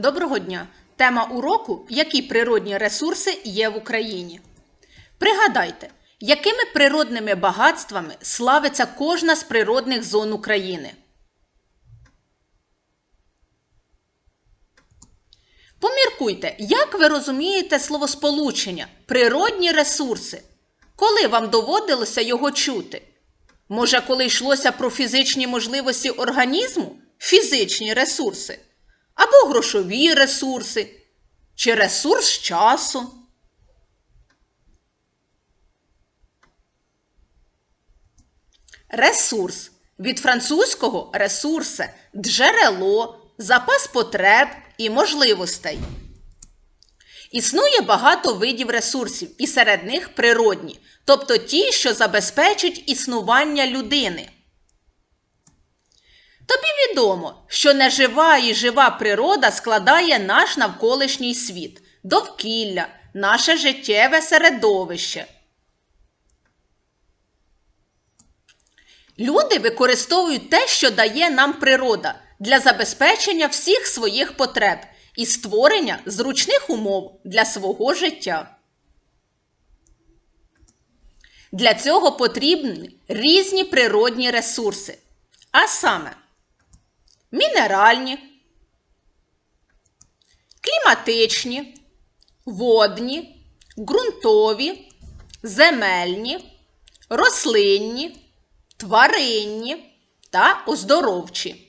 Доброго дня! Тема уроку Які природні ресурси є в Україні. Пригадайте, якими природними багатствами славиться кожна з природних зон України. Поміркуйте, як ви розумієте словосполучення природні ресурси, коли вам доводилося його чути? Може, коли йшлося про фізичні можливості організму, фізичні ресурси, або грошові ресурси, чи ресурс часу? Ресурс від французького ресурсе джерело, запас потреб і можливостей. Існує багато видів ресурсів, і серед них природні, тобто ті, що забезпечують існування людини. Тобі відомо, що нежива і жива природа складає наш навколишній світ, довкілля, наше життєве середовище. Люди використовують те, що дає нам природа, для забезпечення всіх своїх потреб і створення зручних умов для свого життя. Для цього потрібні різні природні ресурси, а саме мінеральні, кліматичні, водні, ґрунтові, земельні, рослинні, тваринні та оздоровчі.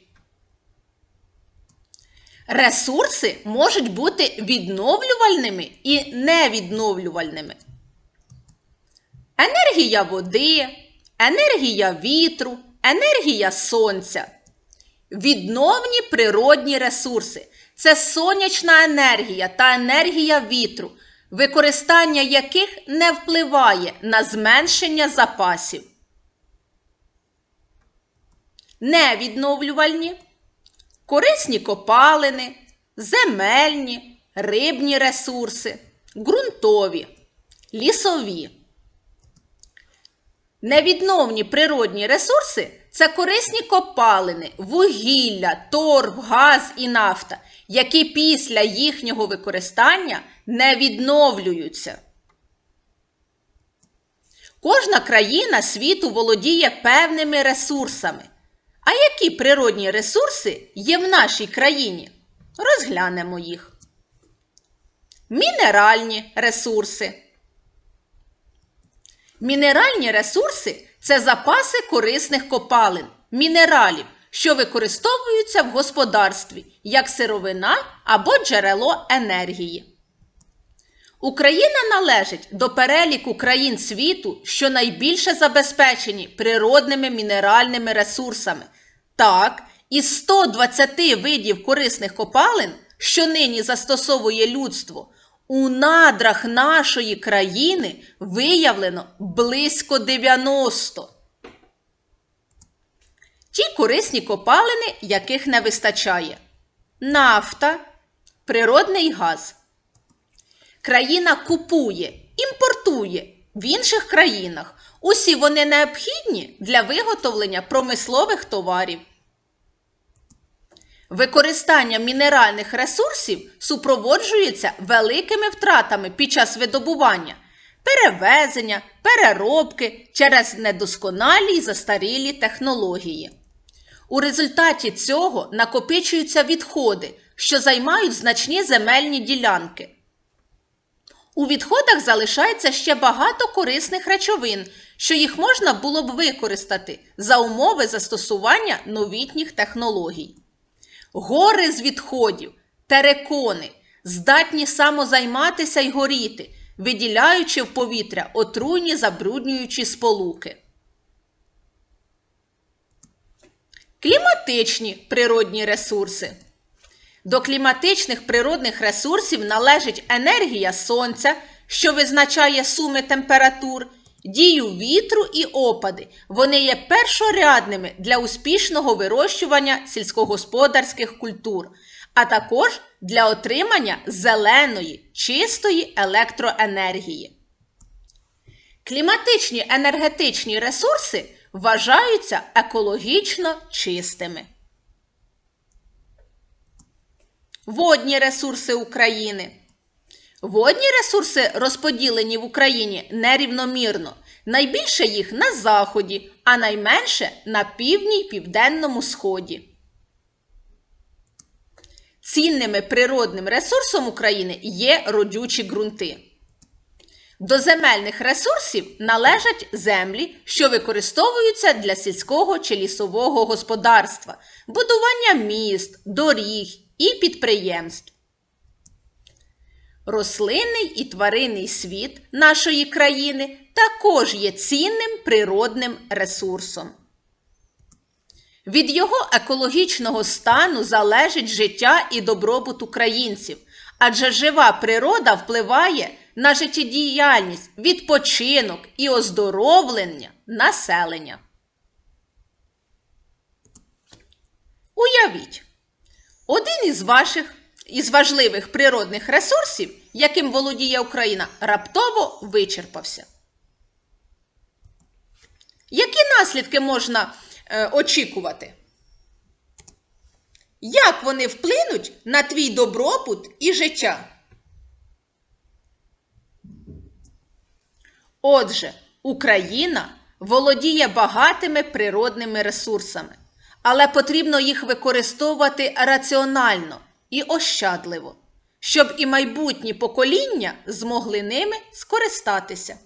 Ресурси можуть бути відновлювальними і невідновлювальними. Енергія води, енергія вітру, енергія сонця. Відновні природні ресурси це сонячна енергія та енергія вітру, використання яких не впливає на зменшення запасів. Невідновлювальні, корисні копалини, земельні, рибні ресурси, ґрунтові, лісові. Невідновні природні ресурси це корисні копалини, вугілля, торф, газ і нафта, які після їхнього використання не відновлюються. Кожна країна світу володіє певними ресурсами. А які природні ресурси є в нашій країні? Розглянемо їх. Мінеральні ресурси. Мінеральні ресурси це запаси корисних копалин, мінералів, що використовуються в господарстві як сировина або джерело енергії. Україна належить до переліку країн світу, що найбільше забезпечені природними мінеральними ресурсами. Так, із 120 видів корисних копалин, що нині застосовує людство, у надрах нашої країни виявлено близько 90. Ті корисні копалини, яких не вистачає: нафта, природний газ. Країна купує, імпортує в інших країнах. Усі вони необхідні для виготовлення промислових товарів. Використання мінеральних ресурсів супроводжується великими втратами під час видобування, перевезення, переробки через недосконалі й застарілі технології. У результаті цього накопичуються відходи, що займають значні земельні ділянки. У відходах залишається ще багато корисних речовин, що їх можна було б використати за умови застосування новітніх технологій. Гори з відходів, терекони здатні самозайматися й горіти, виділяючи в повітря отруйні забруднюючі сполуки. Кліматичні природні ресурси. До кліматичних природних ресурсів належить енергія сонця, що визначає суми температур, дію вітру і опади. Вони є першорядними для успішного вирощування сільськогосподарських культур, а також для отримання зеленої, чистої електроенергії. Кліматичні енергетичні ресурси вважаються екологічно чистими. Водні ресурси України. Водні ресурси розподілені в Україні нерівномірно. Найбільше їх на заході, а найменше на півдні південному сході. Цінними природним ресурсом України є родючі ґрунти. До земельних ресурсів належать землі, що використовуються для сільського чи лісового господарства, будування міст, доріг і підприємств. Рослинний і тваринний світ нашої країни також є цінним природним ресурсом. Від його екологічного стану залежить життя і добробут українців, адже жива природа впливає на життєдіяльність, відпочинок і оздоровлення населення. Уявіть, один із ваших із важливих природних ресурсів, яким володіє Україна, раптово вичерпався. Які наслідки можна е, очікувати? Як вони вплинуть на твій добробут і життя? Отже, Україна володіє багатими природними ресурсами, але потрібно їх використовувати раціонально і ощадливо, щоб і майбутні покоління змогли ними скористатися.